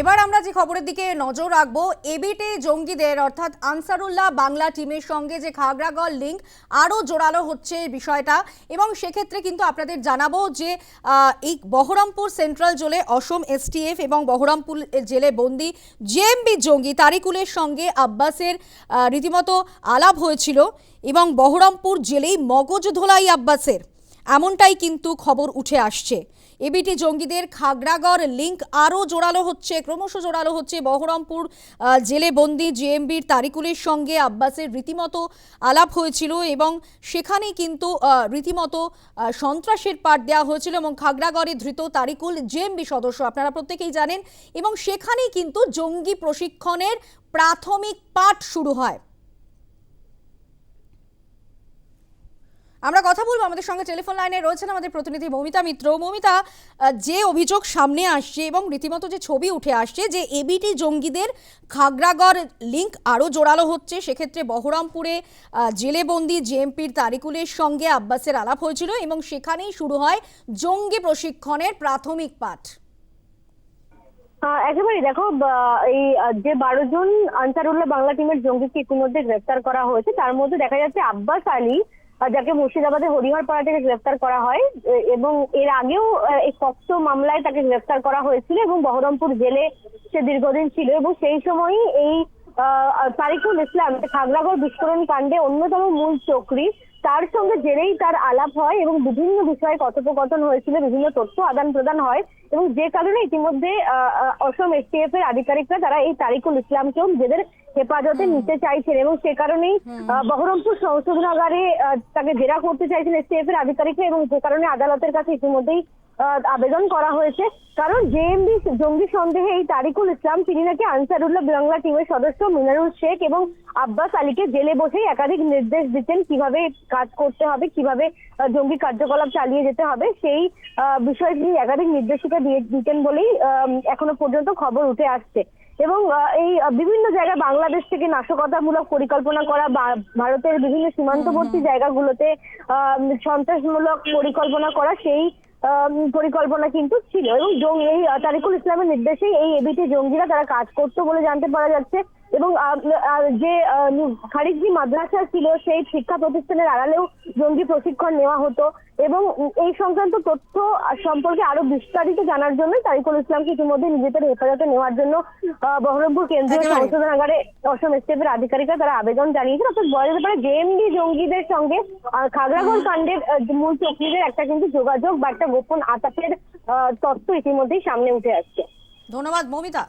এবার আমরা যে খবরের দিকে নজর রাখব এবিটে জঙ্গিদের, অর্থাৎ আনসারুল্লাহ বাংলা টিমের সঙ্গে যে খাগড়াগড় লিঙ্ক আরও জোরালো হচ্ছে বিষয়টা এবং সেক্ষেত্রে কিন্তু আপনাদের জানাব যে এই বহরমপুর সেন্ট্রাল জেলে অসম এসটিএফ এবং বহরমপুর জেলে বন্দি জেএমবি জঙ্গি তারিকুলের সঙ্গে আব্বাসের রীতিমতো আলাপ হয়েছিল এবং বহরমপুর জেলেই মগজ ধোলাই আব্বাসের। এমনটাই কিন্তু খবর উঠে আসছে। এবিটি জঙ্গিদের খাগড়াগড় লিঙ্ক আরও জোরালো হচ্ছে, ক্রমশ জোরালো হচ্ছে। বহরমপুর জেলে বন্দি জেএমবির তারিকুলের সঙ্গে আব্বাসের রীতিমতো আলাপ হয়েছিল এবং সেখানেই কিন্তু রীতিমতো সন্ত্রাসের পাঠ দেওয়া হয়েছিল এবং খাগড়াগড়ে ধৃত তারিকুল জেএমবি সদস্য আপনারা প্রত্যেকেই জানেন এবং সেখানেই কিন্তু জঙ্গি প্রশিক্ষণের প্রাথমিক পাঠ শুরু হয়। আমরা কথা বলব আমাদের সঙ্গে টেলিফোন লাইনে রয়েছেন আমাদের প্রতিনিধি মৌমিতা মিত্র। মৌমিতা যে অভিযোগ সামনে আসছে এবং রীতিমতো যে ছবি উঠে আসছে যে এবিটি জঙ্গিদের খাগড়াগড় লিঙ্ক আরও জোরালো হচ্ছে সেক্ষেত্রে বহরমপুরে জেলেবন্দি জেএমপির তারিকুলের সঙ্গে আব্বাসের আলাপ হয়েছিল এবং সেখানেই শুরু হয় জঙ্গি প্রশিক্ষণের প্রাথমিক পাঠ। আহ, একেবারেই দেখো এই যে বারো জন আনসারুল্লাহ বাংলা টিমের জঙ্গিকে ইতিমধ্যে গ্রেফতার করা হয়েছে তার মধ্যে দেখা যাচ্ছে আব্বাস আলী যাকে মুর্শিদাবাদের হরিহরপাড়া থেকে গ্রেফতার করা হয় এবং এর আগেও এই কক্স মামলায় তাকে গ্রেফতার করা হয়েছিল এবং বহরমপুর জেলে সে দীর্ঘদিন ছিল এবং সেই সময়ই এই তারিকুল ইসলাম খাগড়াগড় বিস্ফোরণ কাণ্ডে অন্যতম মূল চক্রী, তার সঙ্গে জেরেই তার আলাপ হয় এবং বিভিন্ন বিষয়ে কথোপকথন হয়েছিল, বিভিন্ন তথ্য আদান প্রদান হয় এবং যে কারণে ইতিমধ্যে অসম এসটিএফ এর আধিকারিকরা তারা এই তারিকুল ইসলামকেও নিজেদের হেফাজতে নিতে চাইছেন এবং সে কারণেই বহরমপুর সংশোধনাগারে তাকে জেরা করতে চাইছেন এসটিএফ এর আধিকারিকরা এবং যে কারণে আদালতের কাছে ইতিমধ্যেই আবেদন করা হয়েছে। কারণ জেএমবি জঙ্গি সন্দেহে এই তারিকুল ইসলাম তিনি নাকি আনসারুল্লাহ বাংলা টিমের সদস্য মিনারুল শেখ এবং আব্বাস আলীকে জেলে বসেই একাধিক নির্দেশ দিতেন কীভাবে কাজ করতে হবে কীভাবে জঙ্গি কার্যকলাপ চালিয়ে যেতে হবে সেই আহ, বিষয়ে তিনি একাধিক নির্দেশিকা দিয়ে দিতেন বলেই আহ, এখনও পর্যন্ত খবর উঠে আসছে। এবং এই বিভিন্ন জায়গায় বাংলাদেশ থেকে নাশকতামূলক পরিকল্পনা করা বা ভারতের বিভিন্ন সীমান্তবর্তী জায়গাগুলোতে আহ, সন্ত্রাসমূলক পরিকল্পনা করা সেই আহ, পরিকল্পনা কিন্তু ছিল। এবং জং- এই তারিকুল ইসলামের নির্দেশেই এই এবিটি জঙ্গিরা তারা কাজ করতো বলে জানতে পারা যাচ্ছে। এবং যে খারিজি মাদ্রাসা ছিল সেই শিক্ষা প্রতিষ্ঠানের আড়ালেও জঙ্গি প্রশিক্ষণ নেওয়া হতো এবং এই সংক্রান্ত তথ্য সম্পর্কে আরও বিস্তারিত জানার জন্য তারিকুল ইসলামকে ইতিমধ্যে নিজেদের হেফাজতে নেওয়ার জন্য বহরমপুর কেন্দ্রীয় সংশোধনাগারে অসম স্টেপের আধিকারিকরা তারা আবেদন জানিয়েছেন। অর্থাৎ বলা যেতে পারে জেএমডি জঙ্গিদের সঙ্গে আহ, খাগড়াগড় কাণ্ডের মূল চক্রীদের একটা কিন্তু যোগাযোগ বা একটা গোপন আতাতের আহ, তথ্য ইতিমধ্যেই সামনে উঠে আসছে। ধন্যবাদ মৌমিতা।